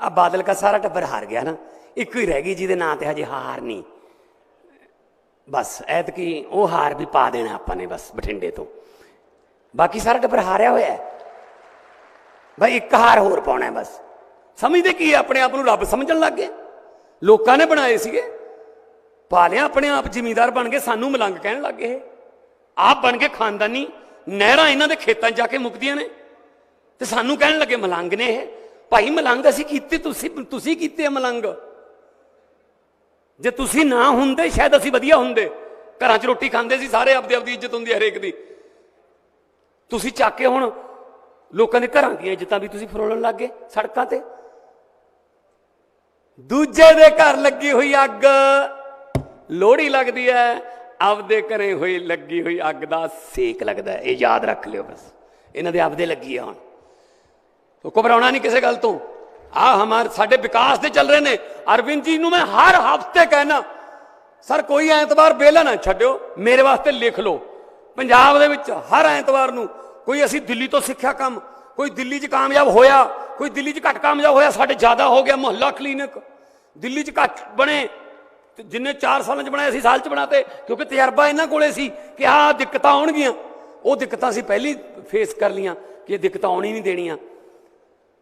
ਆ ਬਾਦਲ ਦਾ ਸਾਰਾ ਟੱਬਰ ਹਾਰ ਗਿਆ ਨਾ, ਇੱਕੋ ਹੀ ਰਹਿ ਗਈ ਜਿਹਦੇ ਨਾਂ ਤੇ ਹਜੇ ਹਾਰ ਨਹੀਂ। ਬਸ, ਐਤਕੀ ਉਹ ਹਾਰ ਵੀ ਪਾ ਦੇਣਾ ਆਪਾਂ ਨੇ ਬਸ ਬਠਿੰਡੇ ਤੋਂ। ਬਾਕੀ ਸਾਰਾ ਟੱਬਰ ਹਾਰਿਆ ਹੋਇਆ ਹੈ। ਭਾਈ ਇੱਕ ਹਾਰ ਹੋਰ ਪਾਉਣਾ ਬਸ। ਸਮਝਦੇ ਕੀ ਆਪਣੇ ਆਪ ਨੂੰ ਰੱਬ ਸਮਝਣ ਲੱਗ ਗਏ? ਲੋਕਾਂ ਨੇ ਬਣਾਏ ਸੀਗੇ। ਪਾ ਲਿਆ ਆਪਣੇ ਆਪ ਜ਼ਿਮੀਂਦਾਰ ਬਣ ਕੇ, ਸਾਨੂੰ ਮਲੰਗ ਕਹਿਣ ਲੱਗ ਗਏ ਆਪ ਬਣ ਕੇ ਖਾਨਦਾਨੀ ਨਹਿਰਾਂ ਇਹਨਾਂ ਦੇ ਖੇਤਾਂ 'ਚ ਜਾ ਕੇ ਮੁਕਦੀਆਂ ਨੇ। ਤੇ ਸਾਨੂੰ ਕਹਿਣ ਲੱਗੇ ਮਲੰਗ ਨੇ ਇਹ। ਭਾਈ ਮਲੰਗ ਅਸੀਂ ਕੀਤੀ, ਤੁਸੀਂ ਤੁਸੀਂ ਕੀਤੇ ਆ ਮਲੰਗ। ਜੇ ਤੁਸੀਂ ਨਾ ਹੁੰਦੇ, ਸ਼ਾਇਦ ਅਸੀਂ ਵਧੀਆ ਹੁੰਦੇ। ਘਰਾਂ 'ਚ ਰੋਟੀ ਖਾਂਦੇ ਸੀ, ਸਾਰੇ ਆਪਦੇ ਆਪਦੀ ਇੱਜ਼ਤ ਹੁੰਦੀ ਹੈ ਹਰੇਕ ਦੀ। ਤੁਸੀਂ ਚੱਕ ਕੇ ਹੁਣ ਲੋਕਾਂ ਦੇ ਘਰਾਂ ਦੀਆਂ ਇੱਜ਼ਤਾਂ ਵੀ ਤੁਸੀਂ ਫਰੋਲਣ ਲੱਗ ਗਏ ਸੜਕਾਂ ਤੇ। ਦੂਜੇ ਦੇ ਘਰ ਲੱਗੀ ਹੋਈ ਅੱਗ। ਲੋਹੜੀ ਲੱਗਦੀ ਹੈ ਆਪਦੇ ਘਰੇ ਹੋਈ, ਲੱਗੀ ਹੋਈ ਅੱਗ ਦਾ ਸੇਕ ਲੱਗਦਾ ਇਹ ਯਾਦ ਰੱਖ ਲਿਓ ਬਸ। ਇਹਨਾਂ ਦੇ ਆਪਦੇ ਲੱਗੀ ਆ ਹੁਣ। ਤੋ ਘਬਰਾਉਣਾ ਨਹੀਂ ਕਿਸੇ ਗੱਲ ਤੋਂ। ਆ ਹਮਾਰ ਸਾਡੇ ਵਿਕਾਸ ਦੇ ਚੱਲ ਰਹੇ ਨੇ। ਅਰਵਿੰਦ ਜੀ ਨੂੰ ਮੈਂ ਹਰ ਹਫ਼ਤੇ ਕਹਿਣਾ ਸਰ, ਕੋਈ ਐਤਵਾਰ ਬੇਲਾ ਨਾ ਛੱਡਿਓ। ਮੇਰੇ ਵਾਸਤੇ ਲਿਖ ਲਓ। ਪੰਜਾਬ ਦੇ ਵਿੱਚ ਹਰ ਐਤਵਾਰ ਨੂੰ ਕੋਈ ਅਸੀਂ ਦਿੱਲੀ ਤੋਂ ਸਿੱਖਿਆ ਕੰਮ, ਕੋਈ ਦਿੱਲੀ 'ਚ ਕਾਮਯਾਬ ਹੋਇਆ, ਕੋਈ ਦਿੱਲੀ 'ਚ ਘੱਟ ਕਾਮਯਾਬ ਹੋਇਆ, ਸਾਡੇ ਜ਼ਿਆਦਾ ਹੋ ਗਿਆ ਮੁਹੱਲਾ ਕਲੀਨਿਕ। ਦਿੱਲੀ 'ਚ ਘੱਟ ਬਣੇ ਜਿੰਨੇ 4 ਸਾਲਾਂ 'ਚ ਬਣਾਏ ਅਸੀਂ, ਸਾਲ 'ਚ ਬਣਾਤੇ, ਕਿਉਂਕਿ ਤਜਰਬਾ ਇਹਨਾਂ ਕੋਲੇ ਸੀ ਕਿ ਆਹ ਦਿੱਕਤਾਂ ਆਉਣਗੀਆਂ। ਉਹ ਦਿੱਕਤਾਂ ਅਸੀਂ ਪਹਿਲੀ ਫੇਸ ਕਰ ਲੀਆਂ ਕਿ ਇਹ ਦਿੱਕਤਾਂ ਆਉਣੀ ਨਹੀਂ ਦੇਣੀਆਂ।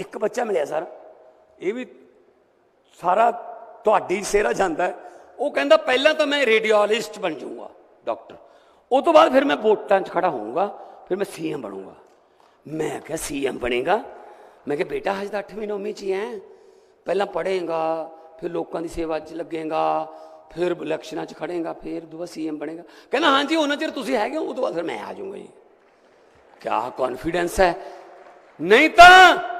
ਇੱਕ ਬੱਚਾ ਮਿਲਿਆ ਸਰ। ਇਹ ਵੀ ਸਾਰਾ ਤੁਹਾਡੀ ਸੇਰਾ ਜਾਂਦਾ ਹੈ। ਉਹ ਕਹਿੰਦਾ, ਪਹਿਲਾਂ ਤਾਂ ਮੈਂ ਰੇਡੀਓਲੋਜਿਸਟ ਬਣ ਜਾਊਂਗਾ, ਡਾਕਟਰ। ਉਹ ਤੋਂ ਬਾਅਦ ਫਿਰ ਮੈਂ ਵੋਟਾਂ 'ਚ ਖੜਾ ਹੋਊਂਗਾ, ਫਿਰ ਮੈਂ ਸੀਐਮ ਬਣੂੰਗਾ। ਮੈਂ ਕਿਹਾ, ਸੀਐਮ ਬਣੇਗਾ? ਮੈਂ ਕਿਹਾ, ਬੇਟਾ, ਹਜੇ ਤਾਂ 8ਵੀਂ 9ਵੀਂ 'ਚ ਹੀ ਹੈ ਪਹਿਲਾਂ ਪੜ੍ਹੇਗਾ, ਫਿਰ ਲੋਕਾਂ ਦੀ ਸੇਵਾ 'ਚ ਲੱਗੇਗਾ, ਫਿਰ ਇਲੈਕਸ਼ਨਾਂ 'ਚ ਖੜੇਗਾ, ਫਿਰ ਦੁਬਾਰਾ ਸੀਐਮ ਬਣੇਗਾ। ਕਹਿੰਦਾ, ਹਾਂਜੀ, ਉਹਨਾਂ ਚਿਰ ਤੁਸੀਂ ਹੈਗੇ ਹੋ, ਉਹ ਤੋਂ ਬਾਅਦ ਫਿਰ ਮੈਂ ਆ ਜਾਊਂਗਾ ਜੀ। ਕਿਆ ਕੌਨਫੀਡੈਂਸ ਹੈ? ਨਹੀਂ ਤਾਂ ਨ-